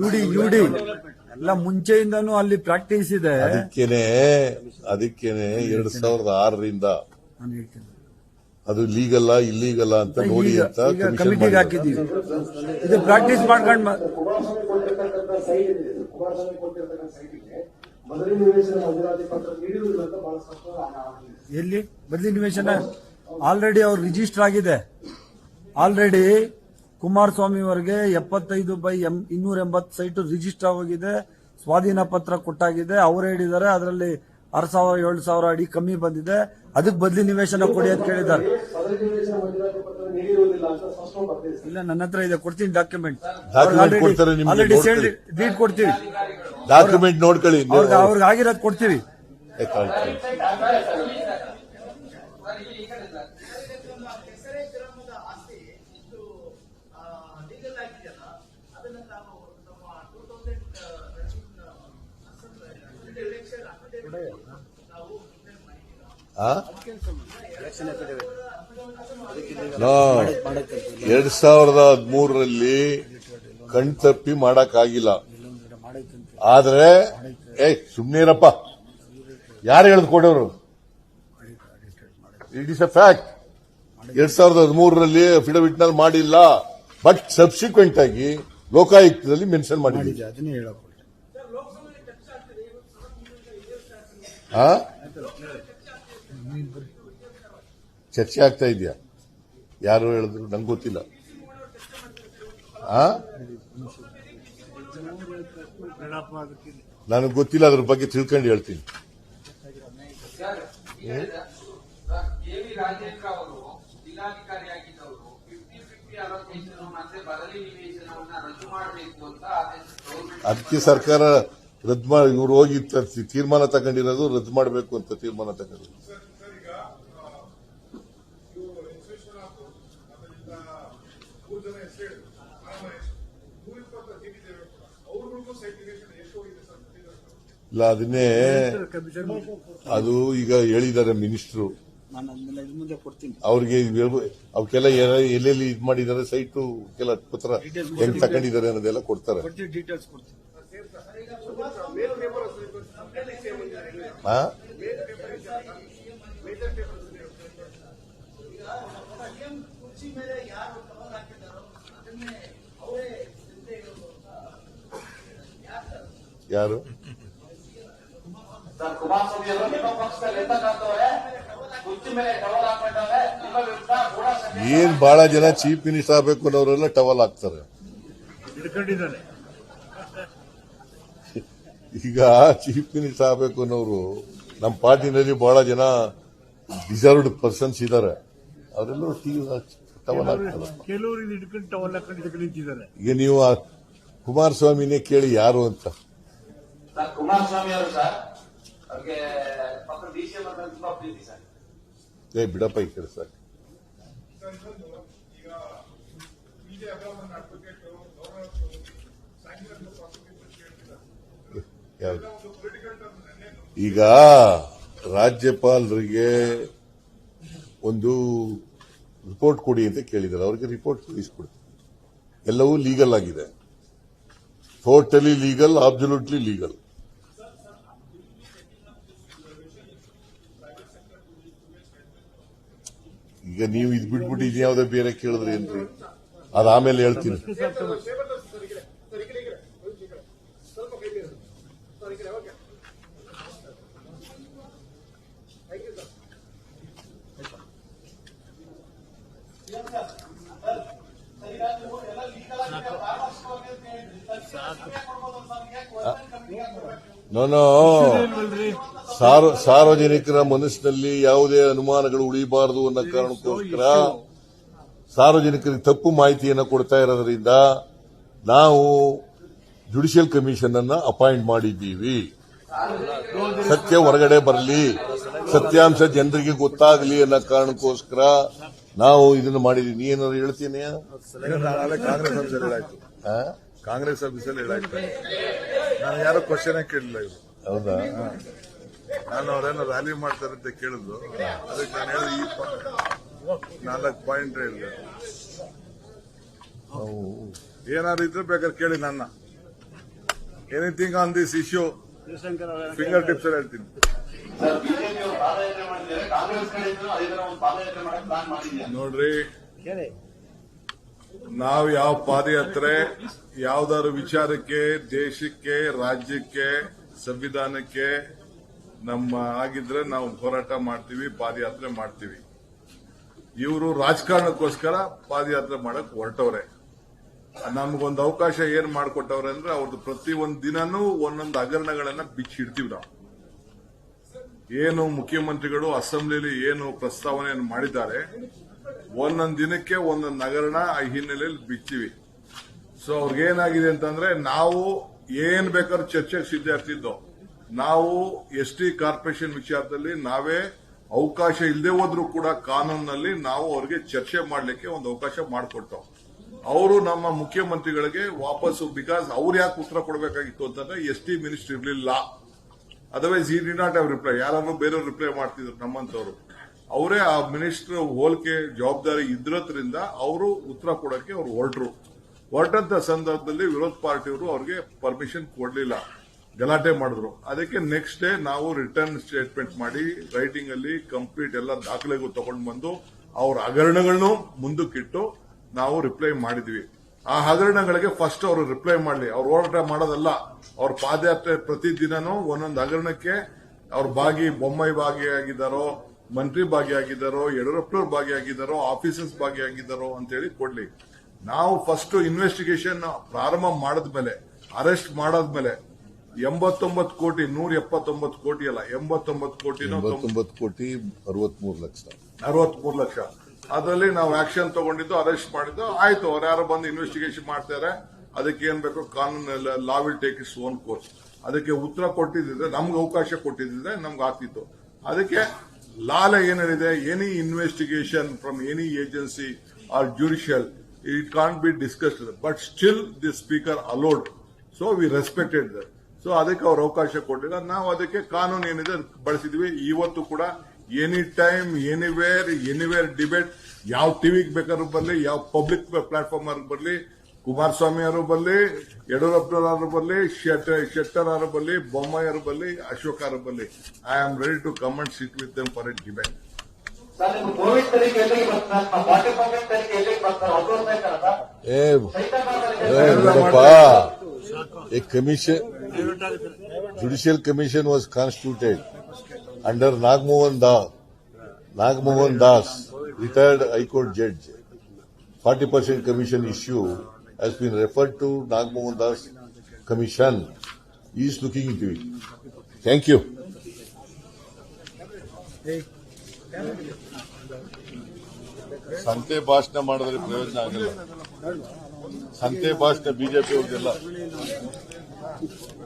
UD UD. ಎಲ್ಲ ಮುಂಚೆಯಿಂದನೂ ಅಲ್ಲಿ practice ಇದೆ. ಅದಕ್ಕೇನೆ ಅದಕ್ಕೇನೆ ಎರಡ್ ಸಾವಿರದ ಆರರಿಂದ ನಾನು ಹೇಳ್ತೀನಿ. ಅದು ಲೀಗಲ್ಲ ಇಲ್ಲೀಗಲ್ಲ ಅಂತ ನೋಡಿ ಈಗ ಅಂತ ಈಗ ಕಮಿಟಿಗೆ ಮಾಡಿದ್ದಾರೆ. ಹಾಕಿದ್ದೀವಿ. ಇದು ಪ್ರಾಕ್ಟೀಸ್ ಮಾಡ್ಕೊಂಡ್ ಮ- ಕುಮಾರಸ್ವಾಮಿ ಕೊಟ್ಟಿರ್ತಕ್ಕಂಥ ಸೈಟ್ ಏನಿದೆ ಕುಮಾರಸ್ವಾಮಿ ಕೊಟ್ಟಿರ್ತಕ್ಕಂಥ ಸೈಟಿಗೆ ಬದಲಿ ನಿವೇಶನ ಮಂಜೂರಾತಿ ಪತ್ರ ನೀಡಿರುವುದಿಲ್ಲ ಅಂತ ಬಹಳ ಸ್ಪಷ್ಟವಾಗಿ ಎಲ್ಲಿ? ಬದಲಿ ನಿವೇಶನ? ಆಲ್ರೆಡಿ ಅವ್ರು ರಿಜಿಸ್ಟರ್ ಆಗಿದೆ. ಆಲ್ರೆಡಿ ಕುಮಾರಸ್ವಾಮಿ ಅವರಿಗೆ ಎಪ್ಪತ್ತೈದು ಬೈ ಎಂ ಇನ್ನೂರ ಎಂಬತ್ತು ಸೈಟು ರಿಜಿಸ್ಟರ್ ಆಗಿದೆ ಸ್ವಾಧೀನ ಪತ್ರ ಕೊಟ್ಟಾಗಿದೆ. ಅವರು ಹೇಳಿದ್ದಾರೆ ಅದರಲ್ಲಿ ಆರು ಸಾವಿರ ಏಳು ಸಾವಿರ ಅಡಿ ಕಮ್ಮಿ ಬಂದಿದೆ. ಅದಕ್ಕೆ ಬದಲಿ ನಿವೇಶನ ಕೊಡಿ ಅಂತ ಕೇಳಿದ್ದಾರೆ. ಇಲ್ಲ ನನ್ನ ಹತ್ರ ಇದೆ ಕೊಡ್ತೀನಿ ಡಾಕ್ಯುಮೆಂಟ್ ಡೀಟ್ ಕೊಡ್ತೀವಿ. ಡಾಕ್ಯುಮೆಂಟ್ ನೋಡ್ಕೊಳ್ಳಿ ಅವ್ರಿಗೆ ಆಗಿರೋದು ಕೊಡ್ತೀವಿ ಏ, ಕಳ್ಸಿ. ಆ? ನೋ. ಎರಡ್ ಸಾವಿರದ ಹದಿಮೂರರಲ್ಲಿ ಕಣ್ತಪ್ಪಿ ಮಾಡಕ್ಕಾಗಿಲ್ಲ. ಆದ್ರೆ ಏ ಇರಪ್ಪ ಯಾರು ಹೇಳಿದ್ಕೊಡೋರು ಇಟ್ ಇಸ್ ಅ ಫ್ಯಾಕ್ಟ್ ಎರಡ್ ಸಾವಿರದ ಹದಿಮೂರರಲ್ಲಿ ಅಫಿಡವಿಟ್ನಲ್ಲಿ ಮಾಡಿಲ್ಲ. ಬಟ್ ಸಬ್ಸಿಕ್ವೆಂಟ್ ಆಗಿ ಲೋಕಾಯುಕ್ತದಲ್ಲಿ ಮೆನ್ಷನ್ ಮಾಡಿದ್ದೀವಿ ಅದನ್ನೇ ಹೇಳೋದು ಆ? ಚರ್ಚೆ ಆಗ್ತಾ ಇದೆಯಾ? ಯಾರು ಹೇಳಿದ್ರು? ನಂಗೆ ಗೊತ್ತಿಲ್ಲ. ನನಗೆ ಗೊತ್ತಿಲ್ಲ, ಅದ್ರ ಬಗ್ಗೆ ತಿಳ್ಕೊಂಡು ಹೇಳ್ತೀನಿ. ಅದಕ್ಕೆ ಸರ್ಕಾರ ರದ್ದು ಮಾಡಿ ಇವರು ಹೋಗಿ ತೀರ್ಮಾನ ತಗೊಂಡಿರೋದು ರದ್ದು ಮಾಡಬೇಕು ಅಂತ ತೀರ್ಮಾನ ತಗೊಂಡಿರೋದು. ಇಲ್ಲ ಅದನ್ನೇ ಅದು ಈಗ ಹೇಳಿದ್ದಾರೆ ಮಿನಿಸ್ಟ್ರು. ನಾನು ಅದನ್ನೆಲ್ಲ ಇದ್ ಮುಂದೆ ಕೊಡ್ತೀನಿ. ಅವ್ರಿಗೆ ಅವಕ್ಕೆಲ್ಲ ಎಲ್ಲೆಲ್ಲಿ ಇದು ಮಾಡಿದ್ದಾರೆ ಸೈಟು ಕೆಲ ಪತ್ರ ಹೆಂಗ್ ತಗೊಂಡಿದ್ದಾರೆ ಅನ್ನೋದೆಲ್ಲ ಕೊಡ್ತಾರೆ ಕೊಡ್ತೀವಿ ಡೀಟೇಲ್ಸ್ ಕೊಡ್ತೀವಿ ಆ? ಯಾರು? ಸರ್ ಕುಮಾರಸ್ವಾಮಿ ಅವರು ನಿಮ್ಮ ಪಕ್ಷದಲ್ಲಿ ಇರ್ತಕ್ಕಂಥವ್ರೆ ಕುರ್ಚಿ ಮೇಲೆ ಟವಲ್ ಹಾಕೊಂಡವ್ರೆ ನಿಮ್ಮ ವಿರುದ್ಧ ಕೂಡ ಏನ್ ಬಹಳ ಜನ ಚೀಫ್ ಮಿನಿಸ್ಟರ್ ಆಗ್ಬೇಕು ಅನ್ನೋರೆಲ್ಲ ಟವಲ್ ಹಾಕ್ತಾರೆ. ಈಗ ಚೀಫ್ ಮಿನಿಸ್ಟರ್ ಆಗಬೇಕು ಅನ್ನೋರು ನಮ್ಮ ಪಾರ್ಟಿನಲ್ಲಿ ಬಹಳ ಜನ ಡಿಸರ್ವ್ಡ್ ಪರ್ಸನ್ಸ್ ಇದ್ದಾರೆ ಅವರೆಲ್ಲರೂ ಟವಲ್ ಹಾಕ್ತಾರೆ. ಈಗ ನೀವು ಕುಮಾರಸ್ವಾಮಿನೇ ಕೇಳಿ ಯಾರು ಅಂತ. ಸರ್ ಕುಮಾರಸ್ವಾಮಿ ಅವರು ಸರ್ ಅವ್ರಿಗೆ ಪಕ್ಕ ಡಿ ಸಿ ತುಂಬಾ ಪ್ರೀತಿ ಸರ್. ಏ ಬಿಡಪ್ಪ ಈ ಕೆಲಸ ಈಗ ರಾಜ್ಯಪಾಲರಿಗೆ ಒಂದು ರಿಪೋರ್ಟ್ ಕೊಡಿ ಅಂತ ಕೇಳಿದ್ದಾರೆ. ಅವರಿಗೆ ರಿಪೋರ್ಟ್ ಕಳಿಸ್ಕೊಡ್ತೀವಿ ಎಲ್ಲವೂ ಲೀಗಲ್ ಆಗಿದೆ. ಟೋಟಲಿ ಲೀಗಲ್ ಅಬ್ಸಲ್ಯೂಟ್ಲಿ ಲೀಗಲ್ ಈಗ ನೀವು ಇದು ಬಿಟ್ಬಿಟ್ಟು ಇನ್ಯಾವುದೋ ಬೇರೆ ಕೇಳಿದ್ರೆ ಏನ್ರಿ? ಅದಾಮೇಲೆ ಹೇಳ್ತೀನಿ. ನಾನು ಸಾರ್ವ- ಸಾರ್ವಜನಿಕರ ಮನಸ್ಸಿನಲ್ಲಿ ಯಾವುದೇ ಅನುಮಾನಗಳು ಉಳಿಬಾರದು ಅನ್ನೋ ಕಾರಣಕ್ಕೋಸ್ಕರ ಸಾರ್ವಜನಿಕರಿಗೆ ತಪ್ಪು ಮಾಹಿತಿಯನ್ನು ಕೊಡ್ತಾ ಇರೋದ್ರಿಂದ ನಾವು ಜುಡಿಷಿಯಲ್ ಕಮಿಷನ್ ಅನ್ನ ಅಪಾಯಿಂಟ್ ಮಾಡಿದ್ದೀವಿ. ಸತ್ಯ ಹೊರಗಡೆ ಬರಲಿ. ಸತ್ಯಾಂಶ ಜನರಿಗೆ ಗೊತ್ತಾಗಲಿ ಅನ್ನೋ ಕಾರಣಕ್ಕೋಸ್ಕರ ನಾವು ಇದನ್ನು ಮಾಡಿದೀವಿ. ನೀ ಏನಾದ್ರು ಹೇಳ್ತೀನಿ ಕಾಂಗ್ರೆಸ್ ಹೇಳಾಯ್ತು ಕಾಂಗ್ರೆಸ್ ಆಫೀಸಲ್ಲಿ ಹೇಳಾಯ್ತು. ನಾನು ಯಾರು ಕ್ವಶನ್ ಕೇಳಿಲ್ಲ ಇವರು ಹೌದಾ? ನಾನು ಅವರೇನೋ ರ್ಯಾಲಿ ಮಾಡ್ತಾರೆ ಅಂತ ಕೇಳಿದ್ರು ಅದಕ್ಕೆ ನಾನು ಹೇಳಿದ ಈ ನಾಲ್ಕು ಪಾಯಿಂಟ್ ಹೇಳಿದೆ. ಏನಾದ್ರು ಇದ್ರೆ ಬೇಕಾದ್ರೆ ಕೇಳಿ ನನ್ನ. Anything on this issue finger tips ಅಲ್ಲಿ ಹೇಳ್ತೀನಿ. ಸರ್ ಬಿಜೆಪಿ ಅವರು ಪಾದಯಾತ್ರೆ ಮಾಡಿದ್ದಾರೆ. ಕಾಂಗ್ರೆಸ್ ಕಡೆಯಿಂದ ಅದೇ ತರ ಒಂದು ಪಾದಯಾತ್ರೆ ಮಾಡಕ್ ಪ್ಲಾನ್ ಮಾಡಿದ್ದಾರೆ ನೋಡ್ರಿ ನಾವು ಯಾವ ಪಾದಯಾತ್ರೆ ಯಾವ್ದಾದ್ರು ವಿಚಾರಕ್ಕೆ ದೇಶಕ್ಕೆ ರಾಜ್ಯಕ್ಕೆ ಸಂವಿಧಾನಕ್ಕೆ ನಮ್ಮ ಆಗಿದ್ರೆ ನಾವು ಹೋರಾಟ ಮಾಡ್ತೀವಿ ಪಾದಯಾತ್ರೆ ಮಾಡ್ತೀವಿ. ಇವರು ರಾಜಕಾರಣಕ್ಕೋಸ್ಕರ ಪಾದಯಾತ್ರೆ ಮಾಡಕ್ ಹೊರಟವ್ರೆ. ನಮ್ಗೊಂದು ಅವಕಾಶ ಏನ್ ಮಾಡಿಕೊಟ್ಟವ್ರೆ ಅಂದ್ರೆ ಅವ್ರದ್ದು ಪ್ರತಿ ಒಂದು ದಿನನೂ ಒಂದೊಂದು ಹಗರಣಗಳನ್ನ ಬಿಚ್ಚಿಡ್ತೀವಿ ನಾವು. ಏನು ಮುಖ್ಯಮಂತ್ರಿಗಳು ಅಸೆಂಬ್ಲಿಯಲ್ಲಿ ಏನು ಪ್ರಸ್ತಾವನೆಯನ್ನು ಮಾಡಿದ್ದಾರೆ, ಒಂದೊಂದು ದಿನಕ್ಕೆ ಒಂದೊಂದು ನಗರನ ಆ ಹಿನ್ನೆಲೆಯಲ್ಲಿ ಬಿಚ್ಚಿವಿ. ಸೊ ಅವ್ರಿಗೇನಾಗಿದೆ ಅಂತಂದ್ರೆ, ನಾವು ಏನ್ ಬೇಕಾದ್ರೂ ಚರ್ಚೆಗೆ ಸಿದ್ಧ ಇರ್ತಿದ್ದೋ, ನಾವು ಎಸ್ ಟಿ ಕಾರ್ಪೊರೇಷನ್ ವಿಚಾರದಲ್ಲಿ ನಾವೇ ಅವಕಾಶ ಇಲ್ಲದೆ ಹೋದ್ರೂ ಕೂಡ ಕಾನೂನಿನಲ್ಲಿ ನಾವು ಅವ್ರಿಗೆ ಚರ್ಚೆ ಮಾಡಲಿಕ್ಕೆ ಒಂದು ಅವಕಾಶ ಮಾಡಿಕೊಟ್ಟವು ಅವರು ನಮ್ಮ ಮುಖ್ಯಮಂತ್ರಿಗಳಿಗೆ ವಾಪಸ್ ಬಿಕಾಸ್ ಅವ್ರು ಯಾಕೆ ಉತ್ತರ ಕೊಡಬೇಕಾಗಿತ್ತು ಅಂತಂದ್ರೆ, ಎಸ್ ಟಿ ಮಿನಿಸ್ಟರ್ ಇರಲಿಲ್ಲ. Otherwise he did not have reply ಯಾರಾದ್ರೂ ಬೇರೆಯವ್ರು ರಿಪ್ಲೈ ಮಾಡ್ತಿದ್ರು ನಮ್ಮಂತವ್ರು. ಅವರೇ ಆ ಮಿನಿಸ್ಟರ್ ಹೋಲಿಕೆ ಜವಾಬ್ದಾರಿ ಇದ್ರದ್ರಿಂದ ಅವರು ಉತ್ತರ ಕೊಡಕ್ಕೆ ಅವ್ರು ಹೊರಟರು. ಹೊರಟಂತ ಸಂದರ್ಭದಲ್ಲಿ ವಿರೋಧ ಪಾರ್ಟಿಯವರು ಅವ್ರಿಗೆ ಪರ್ಮಿಷನ್ ಕೊಡಲಿಲ್ಲ. ಗಲಾಟೆ ಮಾಡಿದ್ರು. ಅದಕ್ಕೆ ನೆಕ್ಸ್ಟ್ ಡೇ ನಾವು ರಿಟರ್ನ್ ಸ್ಟೇಟ್ಮೆಂಟ್ ಮಾಡಿ ರೈಟಿಂಗ್ ಅಲ್ಲಿ ಕಂಪ್ಲೀಟ್ ಎಲ್ಲ ದಾಖಲೆಗೂ ತಗೊಂಡು ಬಂದು, ಅವ್ರ ಹಗರಣಗಳನ್ನು ಮುಂದಕ್ಕಿಟ್ಟು ನಾವು ರಿಪ್ಲೈ ಮಾಡಿದ್ವಿ. ಆ ಹಗರಣಗಳಿಗೆ ಫಸ್ಟ್ ಅವರು ರಿಪ್ಲೈ ಮಾಡಲಿ. ಅವ್ರು ಹೋರಾಟ ಮಾಡೋದಲ್ಲ. ಅವ್ರ ಪಾದಯಾತ್ರೆ ಪ್ರತಿದಿನನೂ ಒಂದೊಂದು ಹಗರಣಕ್ಕೆ ಅವ್ರ ಭಾಗಿ ಬೊಮ್ಮಾಯಿ ಭಾಗಿಯಾಗಿದ್ದಾರೋ ಮಂತ್ರಿ ಭಾಗಿಯಾಗಿದ್ದಾರೋ ಯಡಿಯೂರಪ್ಪನವ್ರು ಭಾಗಿಯಾಗಿದ್ದಾರೋ ಆಫೀಸರ್ಸ್ ಭಾಗಿಯಾಗಿದ್ದಾರೋ ಅಂತೇಳಿ ಕೊಡ್ಲಿ. ನಾವು ಫಸ್ಟ್ ಇನ್ವೆಸ್ಟಿಗೇಷನ್ ಪ್ರಾರಂಭ ಮಾಡಿದ್ಮೇಲೆ ಅರೆಸ್ಟ್ ಮಾಡಾದ್ಮೇಲೆ ಎಂಬತ್ತೊಂಬತ್ತು ಕೋಟಿ ನೂರ ಎಪ್ಪತ್ತೊಂಬತ್ತು ಕೋಟಿ ಅಲ್ಲ ಎಂಬತ್ತೊಂಬತ್ತು ಕೋಟಿ ಕೋಟಿ ಅರವತ್ಮೂರು ಲಕ್ಷ. ಅರವತ್ಮೂರು ಲಕ್ಷ. ಅದರಲ್ಲಿ ನಾವು ಆಕ್ಷನ್ ತಗೊಂಡಿದ್ದು ಅರೆಸ್ಟ್ ಮಾಡಿದ್ದು, ಆಯ್ತು, ಅವ್ರು ಯಾರು ಬಂದು ಇನ್ವೆಸ್ಟಿಗೇಷನ್ ಮಾಡ್ತಾರೆ. ಅದಕ್ಕೆ ಏನ್ ಬೇಕು, ಕಾನೂನು law will take its own course ಅದಕ್ಕೆ ಉತ್ತರ ಕೊಟ್ಟಿದ್ರೆ ನಮ್ಗೆ ಅವಕಾಶ ಕೊಟ್ಟಿದ್ರೆ ನಮ್ಗೆ ಆಗ್ತಿತ್ತು. ಅದಕ್ಕೆ ಲಾಲ ಏನೇನಿದೆ any investigation from any agency or judicial it can't be discussed but still the speaker allowed so we respected so ಅದಕ್ಕೆ ಅವ್ರು ಅವಕಾಶ ಕೊಟ್ಟಿಲ್ಲ. ನಾವು ಅದಕ್ಕೆ ಕಾನೂನು ಏನಿದೆ ಬಳಸಿದ್ವಿ. ಇವತ್ತು ಕೂಡ any time anywhere anywhere debate ಯಾವ ಟಿವಿಗೆ ಬೇಕಾದ್ರೂ ಬರಲಿ ಯಾವ ಪಬ್ಲಿಕ್ ಪ್ಲಾಟ್ಫಾರ್ಮ್ ಅವ್ರಿಗೆ ಬರಲಿ ಕುಮಾರಸ್ವಾಮಿ ಅವರು ಬರಲಿ ಯಡಿಯೂರಪ್ಪನವರು ಬರಲಿ ಶೆಟ್ಟರ್ ಅವರು ಬರಲಿ ಬೊಮ್ಮಾಯಿ ಅವರು ಬರಲಿ ಅಶೋಕ್ ಅವರು ಬರಲಿ I am ready to come and sit with them for a debate sir ನಿಮ್ಗೆ ಕೋವಿಡ್ ತನಿಖೆ ಎಲ್ಲಿಗೆ ಬರ್ತಾರೆ ಫಾರ್ಟಿ ಪರ್ಸೆಂಟ್ ತನಿಖೆ ಎಲ್ಲಿಗೆ ಬರ್ತಾರೆ ಹತ್ತೊಂಬತ್ತು ಆಯ್ತಾರಲ್ಲ ಏ ಸೈತಾನ ಏ, ನೋಡಪ್ಪ a commission, judicial commission was constituted. Under Nagmohan Das, Nagmohan Das, retired High Court judge. 40% commission issue has been referred to Nagmohan Das commission. He is looking into it. Thank you. ಸಂತೆ ಭಾಷಣ ಮಾಡಿದ್ರೆ ಪ್ರಯೋಜನ ಆಗಲ್ಲ ಸಂತೆ ಭಾಷಣ BJP ಅವ್ರಿಗೆಲ್ಲ